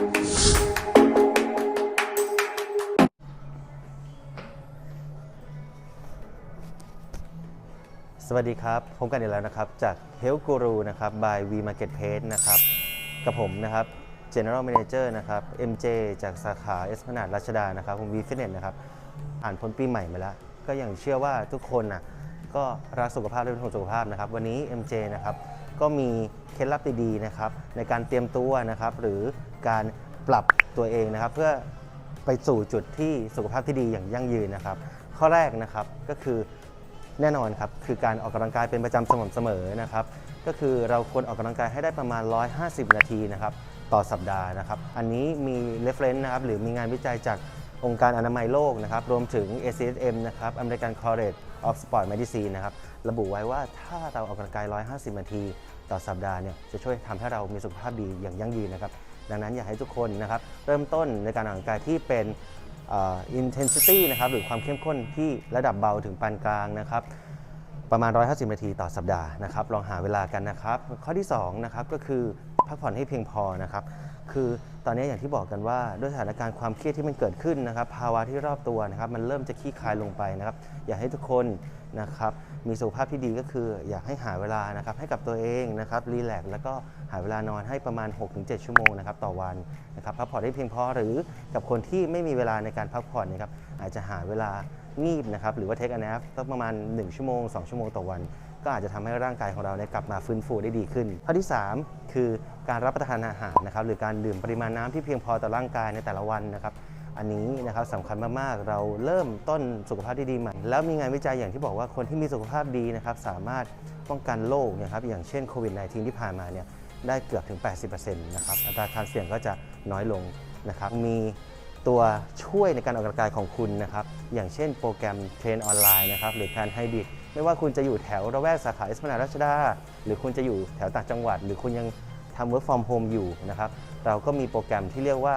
สวัสดีครับพบกันอีกแล้วนะครับ จาก Health Guru นะครับ by V Marketplace นะครับ กับผมนะครับ General Manager นะครับ MJ จากสาขาเอสพนาดรัชดานะครับ ผม V Fitness นะครับ ผ่านพ้นปีใหม่มาแล้ว ก็ยังเชื่อว่าทุกคนนะก็รักสุขภาพและเป็นห่วงสุขภาพนะครับ วันนี้ MJ นะครับ ก็มีเคล็ดลับดีๆนะครับในการเตรียมตัวนะครับหรือการปรับตัวเองนะครับ เพื่อไปสู่จุดที่สุขภาพที่ดีอย่างยั่งยืนนะครับ ข้อแรกนะครับก็คือแน่นอนครับคือการออกกำลังกายเป็นประจำสม่ำเสมอนะครับ ก็คือเราควรออกกำลังกายให้ได้ประมาณ 150 นาทีนะครับต่อสัปดาห์นะครับ อันนี้มี reference นะครับหรือมีงานวิจัยจากองค์การอนามัยโลกนะครับ รวมถึง ACSM นะครับ American College of Sport Medicine นะครับระบุไว้ว่าถ้าเราออกกำลังกาย 150 นาที ต่อสัปดาห์เนี่ยจะช่วยทำให้เรามีสุขภาพดีอย่างยั่งยืนนะครับดังนั้นอยากให้ทุกคนนะครับเริ่มต้นในการออกกำลังกายที่เป็นอ่อ intensity นะครับหรือความเข้มข้นที่ระดับเบาถึงปานกลางนะครับประมาณ 150 นาทีต่อสัปดาห์นะครับลองหาเวลากันนะครับ ข้อที่2นะครับก็คือพักผ่อนให้เพียงพอนะครับคือ ตอนนี้อย่างที่บอกกันว่าด้วยสถานการณ์ความเครียดที่มันเกิดขึ้นนะครับ ภาวะที่รอบตัวนะครับ มันเริ่มจะขี้คายลงไปนะครับ อยากให้ทุกคนนะครับมีสุขภาพที่ดีก็คือ อยากให้หาเวลานะครับให้กับตัวเองนะครับรีแลกซ์แล้วก็หาเวลานอนให้ประมาณ 6-7 ชั่วโมงนะครับต่อวันนะครับพักผ่อนได้เพียงพอหรือกับคนที่ไม่มีเวลาในการพักผ่อนนะครับ อาจจะหาเวลางีบนะครับหรือว่าเทค a น nap สักประมาณ 1 ชั่วโมง 2 ชั่วโมงต่อวัน ก็อาจจะทำให้ร่างกายของเราเนี่ยกลับมาฟื้นฟูได้ดีขึ้น ข้อที่ 3 คือการรับประทานอาหารนะครับหรือการดื่มปริมาณน้ำที่เพียงพอต่อร่างกายในแต่ละวันนะครับอันนี้นะครับสำคัญมาก ๆ เราเริ่มต้นสุขภาพที่ดีใหม่ แล้วมีงานวิจัยอย่างที่บอกว่าคนที่มีสุขภาพดีนะครับสามารถป้องกันโรคนะครับอย่างเช่นโควิด -19 ที่ผ่านมาเนี่ยได้เกือบถึง 80%นะครับอัตราการเสี่ยงก็จะน้อยลงนะครับมี ตัวช่วยในการออกกำลังกายของคุณนะครับ อย่างเช่นโปรแกรมเทรนออนไลน์นะครับหรือการไฮบริดไม่ว่าคุณจะอยู่แถวระแวกสาขาเอสพนารัชดา หรือคุณจะอยู่แถวต่างจังหวัด หรือคุณยังทำ work from home อยู่นะครับเราก็มีโปรแกรมที่เรียกว่า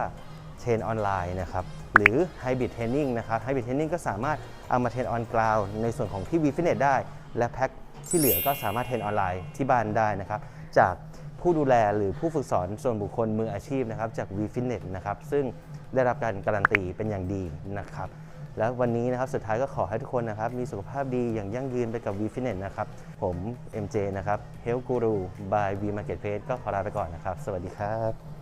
เทรนออนไลน์นะครับหรือ Hybrid Training นะครับ Hybrid Training ก็สามารถเอามาเทรนออนกราวในส่วนของที่ v f i t n e s ได้ และแพ็คที่เหลือก็สามารถเทรนออนไลน์ที่บ้านได้นะครับจาก ผู้ดูแลหรือผู้ฝึกสอนส่วนบุคคลมืออาชีพนะครับจาก v f i t n e s นะครับซึ่งได้รับการการันตีเป็นอย่างดีนะครับ แล้ววันนี้นะครับสุดท้ายก็ขอให้ทุกคนนะครับมีสุขภาพดีอย่างยั่งยืนไปกับ v f i t n e s นะครับ ผม MJ นะครับ Health Guru by V Marketplace ก็ขอลาไปก่อนนะครับ สวัสดีครับ